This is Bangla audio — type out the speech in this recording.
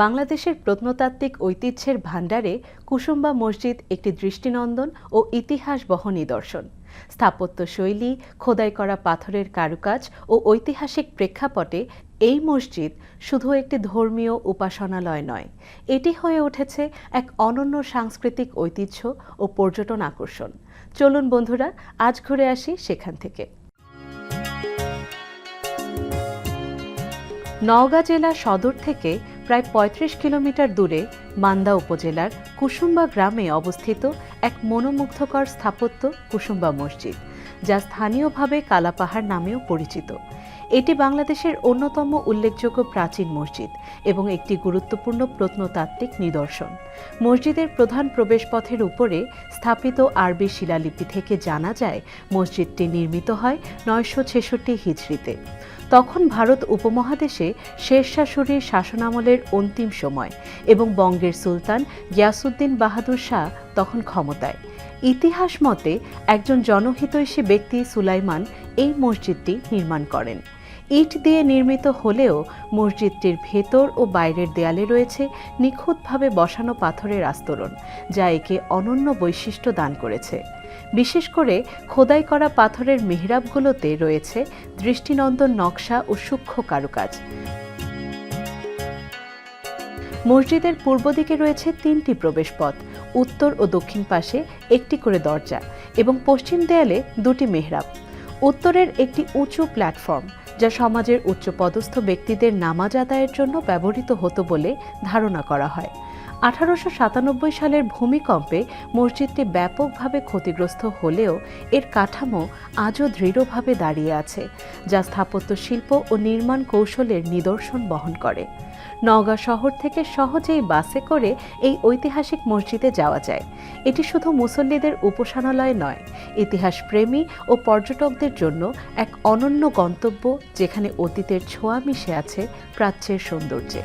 বাংলাদেশের প্রত্নতাত্ত্বিক ঐতিহ্যের ভাণ্ডারে কুসুম্বা মসজিদ একটি দৃষ্টিনন্দন ও ইতিহাস বহ নিদর্শন স্থাপত্য শৈলী, খোদাই করা পাথরের কারুকাজ ও ঐতিহাসিক প্রেক্ষাপটে এই মসজিদ শুধু একটি ধর্মীয় উপাসনালয় নয়, এটি হয়ে উঠেছে এক অনন্য সাংস্কৃতিক ঐতিহ্য ও পর্যটন আকর্ষণ। চলুন বন্ধুরা, আজ ঘুরে আসি সেখান থেকে। নওগাঁ জেলা সদর থেকে প্রায় ৩৫ কিলোমিটার দূরে মান্দা উপজেলার কুসুম্বা গ্রামে অবস্থিত এক মনোমুগ্ধকর স্থাপত্য কুসুম্বা মসজিদ, যা স্থানীয়ভাবে কালাপাহাড় নামেও পরিচিত। এটি বাংলাদেশের অন্যতম উল্লেখযোগ্য প্রাচীন মসজিদ এবং একটি গুরুত্বপূর্ণ প্রত্নতাত্ত্বিক নিদর্শন। মসজিদের প্রধান প্রবেশপথের উপরে স্থাপিত আরবি শিলালিপি থেকে জানা যায়, মসজিদটি নির্মিত হয় নয়শো ছেষট্টি হিজড়িতে। তখন ভারত উপমহাদেশে শেরশাহ শাসনামলের অন্তিম সময় এবং বঙ্গের সুলতান গিয়াসুদ্দিন বাহাদুর শাহ তখন ক্ষমতায়। ইতিহাস মতে একজন জনহিতৈষী ব্যক্তি সুলাইমান এই মসজিদটি নির্মাণ করেন। ইট দিয়ে নির্মিত হলেও মসজিদটির ভেতর ও বাইরের দেয়ালে রয়েছে নিখুঁতভাবে বসানো পাথরের আস্তরণ, যা একে অনন্য বৈশিষ্ট্য দান করেছে। বিশেষ করে খোদাই করা পাথরের মেহরাবগুলোতে রয়েছে দৃষ্টিনন্দন নকশা ও সূক্ষ্ম কারুকাজ। মসজিদের পূর্ব দিকে রয়েছে তিনটি প্রবেশপথ, উত্তর ও দক্ষিণ পাশে একটি করে দরজা এবং পশ্চিম দেয়ালে দুটি মেহরাব। উত্তরের একটি উঁচু প্ল্যাটফর্ম যা সমাজের উচ্চপদস্থ ব্যক্তিদের নামাজ আদায়ের জন্য ব্যবহৃত হতো বলে ধারণা করা হয়। আঠারোশো সাতানব্বই সালের ভূমিকম্পে মসজিদটি ব্যাপকভাবে ক্ষতিগ্রস্ত হলেও এর কাঠামো আজও দৃঢ়ভাবে দাঁড়িয়ে আছে, যা স্থাপত্য শিল্প ও নির্মাণ কৌশলের নিদর্শন বহন করে। নওগাঁ শহর থেকে সহজেই বাসে করে এই ঐতিহাসিক মসজিদে যাওয়া যায়। এটি শুধু মুসল্লিদের উপাসনালয় নয় ইতিহাস প্রেমী ও পর্যটকদের জন্য এক অনন্য গন্তব্য যেখানে অতীতের ছোঁয়া মিশে আছে প্রাচ্যের সৌন্দর্যে।